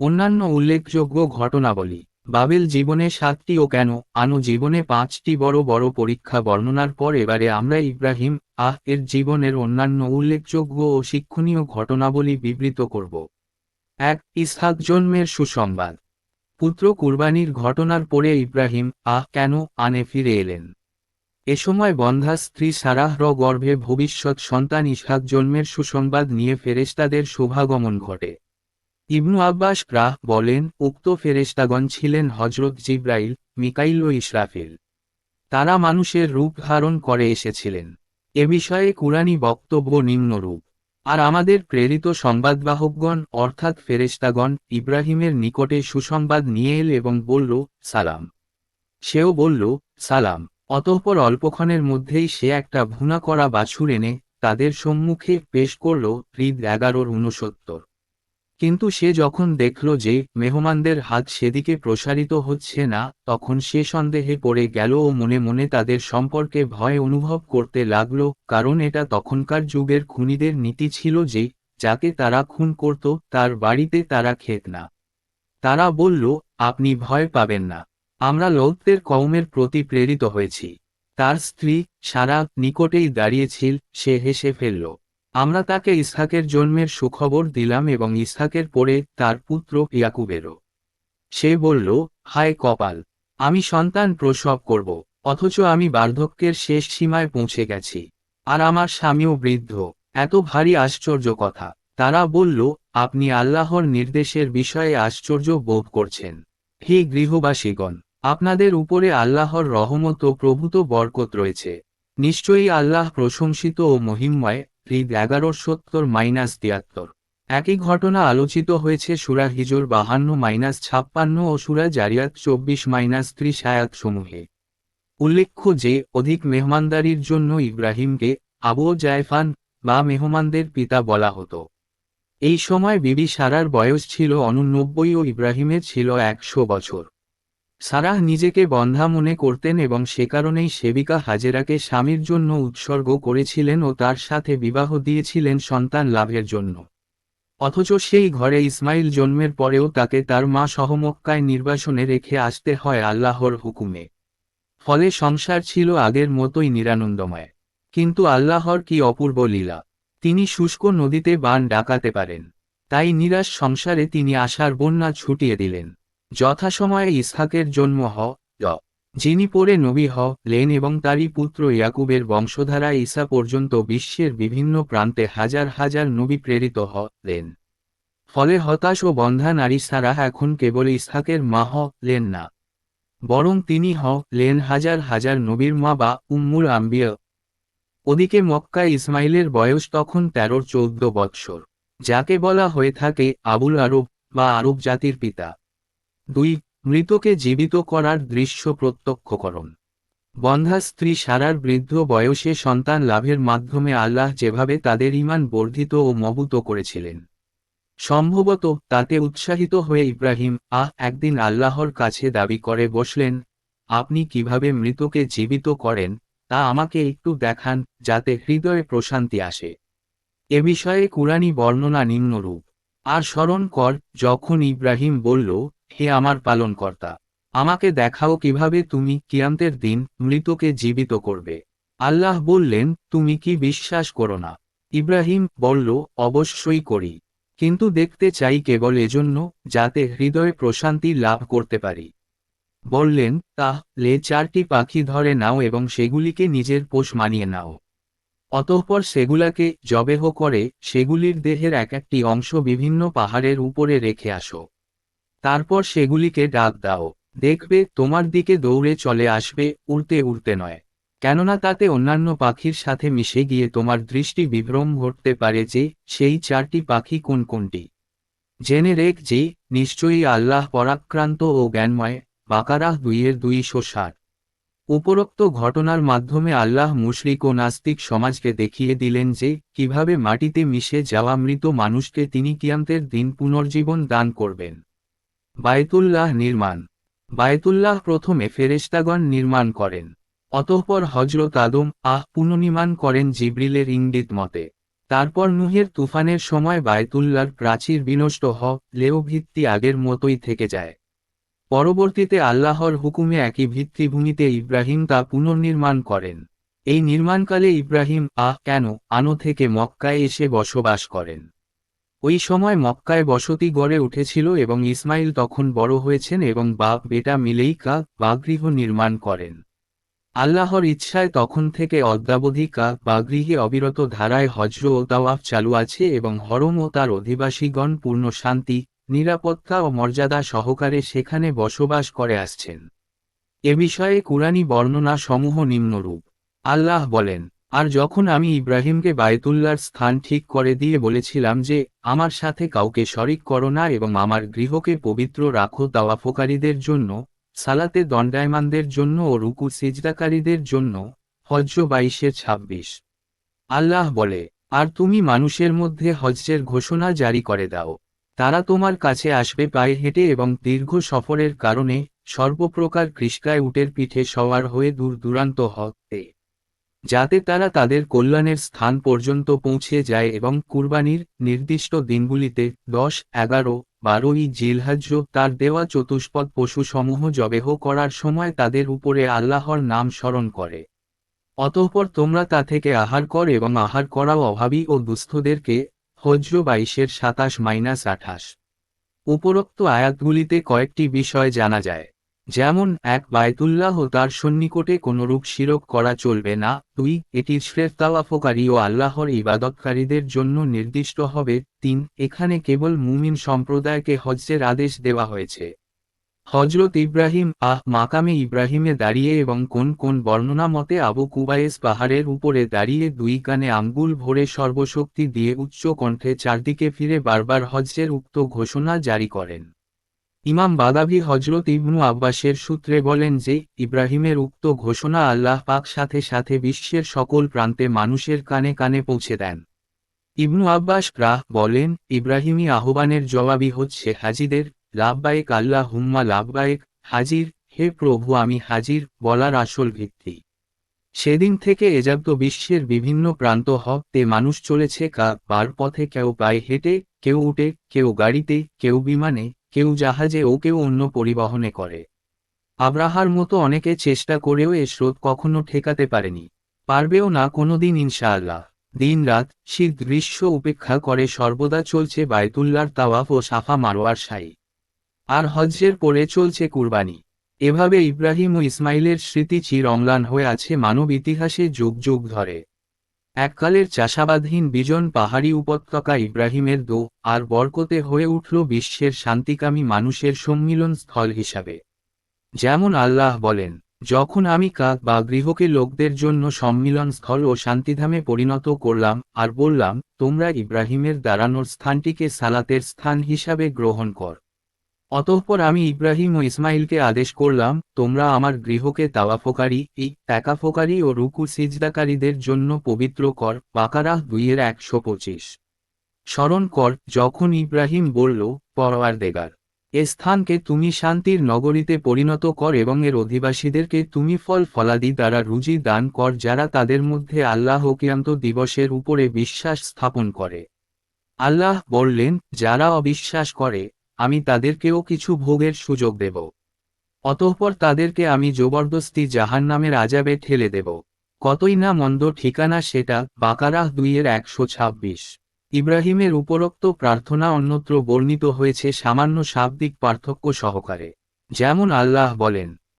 অন্যান্য উল্লেখযোগ্য ঘটনাবলী, বাবেল জীবনে সাতটি ও কেন, আনো জীবনে পাঁচটি বড় বড় পরীক্ষা বর্ণনার পর এবারে আমরা ইব্রাহিম, আহ, এর জীবনের অন্যান্য উল্লেখযোগ্য ও শিক্ষণীয় ঘটনাবলী বিবৃত করব। এক, ইসহাক জন্মের সুসংবাদ। পুত্র কুরবানির ঘটনার পরে ইব্রাহিম, আহ, কেন, আনে ফিরে এলেন। এ সময় বন্ধা স্ত্রী সারাহর গর্ভে ভবিষ্যৎ সন্তান ইসহাক জন্মের সুসংবাদ নিয়ে ফেরেস্তাদের শুভাগমন ঘটে। ইবনু আব্বাস রাহ বলেন, উক্ত ফেরেশতাগণ ছিলেন হজরত জিব্রাইল, মিকাইল ও ইসরাফিল তারা মানুষের রূপ ধারণ করে এসেছিলেন। এ বিষয়ে কুরআনী বক্তব্য নিম্নরূপ। আর আমাদের প্রেরিত সংবাদবাহকগণ, অর্থাৎ ফেরেশতাগণ, ইব্রাহিমের নিকটে সুসংবাদ নিয়ে এল এবং বলল, সালাম। সেও বলল, সালাম। অতঃপর অল্পক্ষণের মধ্যেই সে একটা ভুনা করা বাছুর এনে তাদের সম্মুখে পেশ করল, হৃদ এগারোর ঊনসত্তর। কিন্তু সে যখন দেখল যে মেহমানদের হাত সেদিকে প্রসারিত হচ্ছে না, তখন সে সন্দেহে পড়ে গেল ও মনে মনে তাদের সম্পর্কে ভয় অনুভব করতে লাগল, কারণ এটা তখনকার যুগের খুনিদের নীতি ছিল যে, যাকে তারা খুন করত, তার বাড়িতে তারা খেত না। তারা বলল, আপনি ভয় পাবেন না। আমরা লৌতের কওমের প্রতি প্রেরিত হয়েছি। তার স্ত্রী সারা নিকটেই দাঁড়িয়েছিল, সে হেসে ফেলল। আমরা তাকে ইসহাকের জন্মের সুখবর দিলাম এবং ইসহাকের পরে তার পুত্র ইয়াকুবেরও। সে বলল, হায় কপাল, আমি সন্তান প্রসব করব, অথচ আমি বার্ধক্যের শেষ সীমায় পৌঁছে গেছি, আর আমার স্বামীও বৃদ্ধ, এত ভারী আশ্চর্য কথা। তারা বলল, আপনি আল্লাহর নির্দেশের বিষয়ে আশ্চর্য বোধ করছেন। হে গৃহবাসীগণ, আপনাদের উপরে আল্লাহর রহমত ও প্রভূত বরকত রয়েছে। নিশ্চয়ই আল্লাহ প্রশংসিত ও মহিমময় হৃদ এগারো সত্তর মাইনাস তিয়াত্তর। একই ঘটনা আলোচিত হয়েছে সুরা হিজর বাহান্ন মাইনাস ছাপ্পান্ন ও সুরা জারিয়াত চব্বিশ মাইনাস ত্রিশ আয়াত সমূহে। উল্লেখ্য যে, অধিক মেহমানদারির জন্য ইব্রাহিমকে আবু জায়ফান বা মেহমানদের পিতা বলা হতো। এই সময় বিবি সারার বয়স ছিল অনুনব্বই ও ইব্রাহিমের ছিল একশো বছর। সারাহ নিজেকে বন্ধা মনে করতেন এবং সে কারণেই সেবিকা হাজেরাকে স্বামীর জন্য উৎসর্গ করেছিলেন ও তার সাথে বিবাহ দিয়েছিলেন সন্তান লাভের জন্য। অথচ সেই ঘরে ইসমাইল জন্মের পরেও তাকে তার মা সহমক্কায় নির্বাসনে রেখে আসতে হয় আল্লাহর হুকুমে। ফলে সংসার ছিল আগের মতোই নিরানন্দময়। কিন্তু আল্লাহর কি অপূর্ব লীলা। তিনি শুষ্ক নদীতে বান ডাকাতে পারেন। তাই নিরাশ সংসারে তিনি আশার বন্যা ছুটিয়ে দিলেন। যথাসময়ে ইসহাকের জন্ম হ যিনি পরে নবী হ, লেন এবং তারই পুত্র ইয়াকুবের বংশধারা ঈসা পর্যন্ত বিশ্বের বিভিন্ন প্রান্তে হাজার হাজার নবী প্রেরিত হ, লেন। ফলে হতাশ ও বন্ধা নারী সারা এখন কেবল ইসহাকের মা হ, লেন না। বরং তিনি হ, লেন হাজার হাজার নবীর মা বা উম্মুল আম্বিয়া। ওদিকে মক্কা ইসমাইলের বয়স তখন তেরোর চৌদ্দ বৎসর, যাকে বলা হয়ে থাকে আবুল আরব বা আরব জাতির পিতা। দুই, মৃতকে জীবিত করার দৃশ্য প্রত্যক্ষকরণ বন্ধা স্ত্রী সারার বৃদ্ধ বয়সে সন্তান লাভের মাধ্যমে আল্লাহ যেভাবে তাদের ইমান বর্ধিত ও মবুত করেছিলেন। সম্ভবত তাতে উৎসাহিত হয়ে ইব্রাহিম, আহ, একদিন আল্লাহর কাছে দাবি করে বসলেন, আপনি কীভাবে মৃতকে জীবিত করেন, তা আমাকে একটু দেখান, যাতে হৃদয়ে প্রশান্তি আসে। এ বিষয়ে কুরআনী বর্ণনা নিম্নরূপ। আর স্মরণ কর, যখন ইব্রাহিম বলল হে আমার পালনকর্তা, আমাকে দেখাও কীভাবে তুমি কিয়ান্তের দিন মৃতকে জীবিত করবে। আল্লাহ বললেন, তুমি কি বিশ্বাস করো না? ইব্রাহিম বলল, অবশ্যই করি। কিন্তু দেখতে চাই কেবল এজন্য, যাতে হৃদয়ে প্রশান্তি লাভ করতে পারি। বললেন তাহলে চারটি পাখি ধরে নাও এবং সেগুলিকে নিজের পোষ মানিয়ে নাও। অতঃপর সেগুলাকে জবেহ করে, সেগুলির দেহের এক একটি অংশ বিভিন্ন পাহাড়ের উপরে রেখে আসো। তারপর সেগুলিকে ডাক দাও। দেখবে, তোমার দিকে দৌড়ে চলে আসবে, উড়তে উড়তে নয়। কেননা তাতে অন্যান্য পাখির সাথে মিশে গিয়ে তোমার দৃষ্টি বিভ্রম ঘটতে পারে যে, সেই চারটি পাখি কোন কোনটি। জেনে রেখ যে, নিশ্চয়ই আল্লাহ পরাক্রান্ত ও জ্ঞানময়, বাকারাহ দুইয়ের দুইশো ষাট। উপরোক্ত ঘটনার মাধ্যমে আল্লাহ মুশরিক ও নাস্তিক সমাজকে দেখিয়ে দিলেন যে, কীভাবে মাটিতে মিশে যাওয়া মৃত মানুষকে তিনি কিয়ান্তের দিন পুনর্জীবন দান করবেন। বায়তুল্লাহ নির্মাণ। বায়তুল্লাহ প্রথমে ফেরেশতাগণ নির্মাণ করেন। অতঃপর হজরত আদম আহ পুনর্নির্মাণ করেন জিব্রিলের ইঙ্গিত মতে। তারপর নুহের তুফানের সময় বায়তুল্লার প্রাচীর বিনষ্ট হলেও ভিত্তি আগের মতোই থেকে যায়। পরবর্তীতে আল্লাহর হুকুমে একই ভিত্তিভূমিতে ইব্রাহিম তা পুনর্নির্মাণ করেন। এই নির্মাণকালে ইব্রাহিম আহ কেন আনো থেকে মক্কায় এসে বসবাস করেন। ওই সময় মক্কায় বসতি গড়ে উঠেছিল এবং ইসমাইল তখন বড় হয়েছেন এবং বাপ বেটা মিলেই কা, বাগৃহ নির্মাণ করেন। আল্লাহর ইচ্ছায় তখন থেকে অদ্যাবধি কা, বাগৃহে অবিরত ধারায় হজ্র ও তাওয়াফ চালু আছে এবং হরম ও তার অধিবাসীগণ পূর্ণ শান্তি, নিরাপত্তা ও মর্যাদা সহকারে সেখানে বসবাস করে আসছেন। এ বিষয়ে কুরআনী বর্ণনা সমূহ নিম্নরূপ। আল্লাহ বলেন আর যখন আমি ইব্রাহিমকে বায়তুল্লার স্থান ঠিক করে দিয়ে বলেছিলাম যে, আমার সাথে কাউকে শরিক করো না এবং আমার গৃহকে পবিত্র রাখো তাওয়াফকারীদের জন্য, সালাতে দণ্ডায়মানদের জন্য ও রুকু সিজদাকারীদের জন্য, হজ্জ বাইশের ছাব্বিশ। আল্লাহ বলে, আর তুমি মানুষের মধ্যে হজ্জের ঘোষণা জারি করে দাও। তারা তোমার কাছে আসবে পায়ে হেঁটে এবং দীর্ঘ সফরের কারণে সর্বপ্রকার কৃষ্কায় উটের পিঠে সওয়ার হয়ে দূর দূরান্ত হতে যাতে তারা তাদের কল্যাণের স্থান পর্যন্ত পৌঁছে যায় এবং কুরবানির নির্দিষ্ট দিনগুলিতে দশ, এগারো, বারোই জিলহাজ্য তার দেওয়া চতুষ্পদ পশুসমূহ জবেহ করার সময় তাদের উপরে আল্লাহর নাম স্মরণ করে। অতঃপর তোমরা তা থেকে আহার কর এবং আহার করাও অভাবী ও দুস্থদেরকে হজ্র বাইশের সাতাশ মাইনাস আঠাশ। উপরোক্ত আয়াতগুলিতে কয়েকটি বিষয় জানা যায়। যেমন এক বায়তুল্লাহ তার সন্নিকটে কোনরূপ শিরক করা চলবে না, দুই, এটি শ্রেফতাওয়াফকারী ও আল্লাহর ইবাদতকারীদের জন্য নির্দিষ্ট হবে, তিন, এখানে কেবল মুমিন সম্প্রদায়কে হজ্জের আদেশ দেওয়া হয়েছে। হজরত ইব্রাহিম, আহ, মাকামে ইব্রাহিমে দাঁড়িয়ে এবং কোন কোন বর্ণনা মতে আবু কুবায়েস পাহাড়ের উপরে দাঁড়িয়ে দুই কানে আঙ্গুল ভরে সর্বশক্তি দিয়ে উচ্চ কণ্ঠে চারদিকে ফিরে বারবার হজ্জের উক্ত ঘোষণা জারি করেন। ইমাম বাদাভি হজরত ইবনু আব্বাসের সূত্রে বলেন যে, ইব্রাহিমের উক্ত ঘোষণা আল্লাহ পাক সাথে সাথে বিশ্বের সকল প্রান্তে মানুষের কানে কানে পৌঁছে দেন। ইবনু আব্বাস প্রাহ বলেন, ইব্রাহিমী আহ্বানের জবাবই হচ্ছে হাজিদের লাভবায়েক আল্লাহ হুম্মা লাভবায়েক হাজির, হে প্রভু আমি হাজির বলার আসল ভিত্তি। সেদিন থেকে এজাব্দ বিশ্বের বিভিন্ন প্রান্ত হতে মানুষ চলেছে কা, বার পথে কেউ পায়ে হেঁটে, কেউ উঠে, কেউ গাড়িতে, কেউ বিমানে, কেউ জাহাজে ও কেউ অন্য পরিবহনে করে। আব্রাহার মতো অনেকে চেষ্টা করেও এ স্রোত কখনো ঠেকাতে পারেনি। পারবেও না কোনোদিন ইনশাআল্লাহ। দিন রাত শীত গ্রীষ্ম উপেক্ষা করে সর্বদা চলছে বায়তুল্লার তাওয়াফ ও সাফা মারোয়ার সাই আর হজ্জের পরে চলছে কুরবানি। এভাবে ইব্রাহিম ও ইসমাইলের স্মৃতি চির অম্লান হয়ে আছে মানব ইতিহাসে যুগ যুগ ধরে। এককালের চাষাবাদহীন বিজন পাহাড়ি উপত্যকা ইব্রাহিমের দো আর বরকতে হয়ে উঠল বিশ্বের শান্তিকামী মানুষের সম্মিলন স্থল হিসাবে। যেমন আল্লাহ বলেন, যখন আমি কাক বা গৃহকে লোকদের জন্য সম্মিলন স্থল ও শান্তিধামে পরিণত করলাম আর বললাম, তোমরা ইব্রাহিমের দাঁড়ানোর স্থানটিকে সালাতের স্থান হিসাবে গ্রহণ কর। অতঃপর আমি ইব্রাহিম ও ইসমাইলকে আদেশ করলাম, তোমরা আমার গৃহকে তাওয়াফকারী ই একাফকারী ও রুকু সিজদাকারীদের জন্য পবিত্র কর, বাকারাহ দুইয়ের একশো পঁচিশ। স্মরণ কর, যখন ইব্রাহিম বলল পরওয়ার দেগার এ স্থানকে তুমি শান্তির নগরীতে পরিণত কর এবং এর অধিবাসীদেরকে তুমি ফল ফলাদি দ্বারা রুজি দান কর যারা তাদের মধ্যে আল্লাহ কিয়ান্ত দিবসের উপরে বিশ্বাস স্থাপন করে। আল্লাহ বললেন, যারা অবিশ্বাস করে আমি তাদেরকেও কিছু ভোগের সুযোগ দেব। অতঃপর তাদেরকে আমি জবরদস্তি জাহান নামের আজাবে ঠেলে দেব। কতই না মন্দ ঠিকানা সেটা বাকারাহ দুইয়ের একশো ছাব্বিশ। ইব্রাহিমের উপরোক্ত প্রার্থনা অন্যত্র বর্ণিত হয়েছে সামান্য শাব্দিক পার্থক্য সহকারে। যেমন আল্লাহ বলেন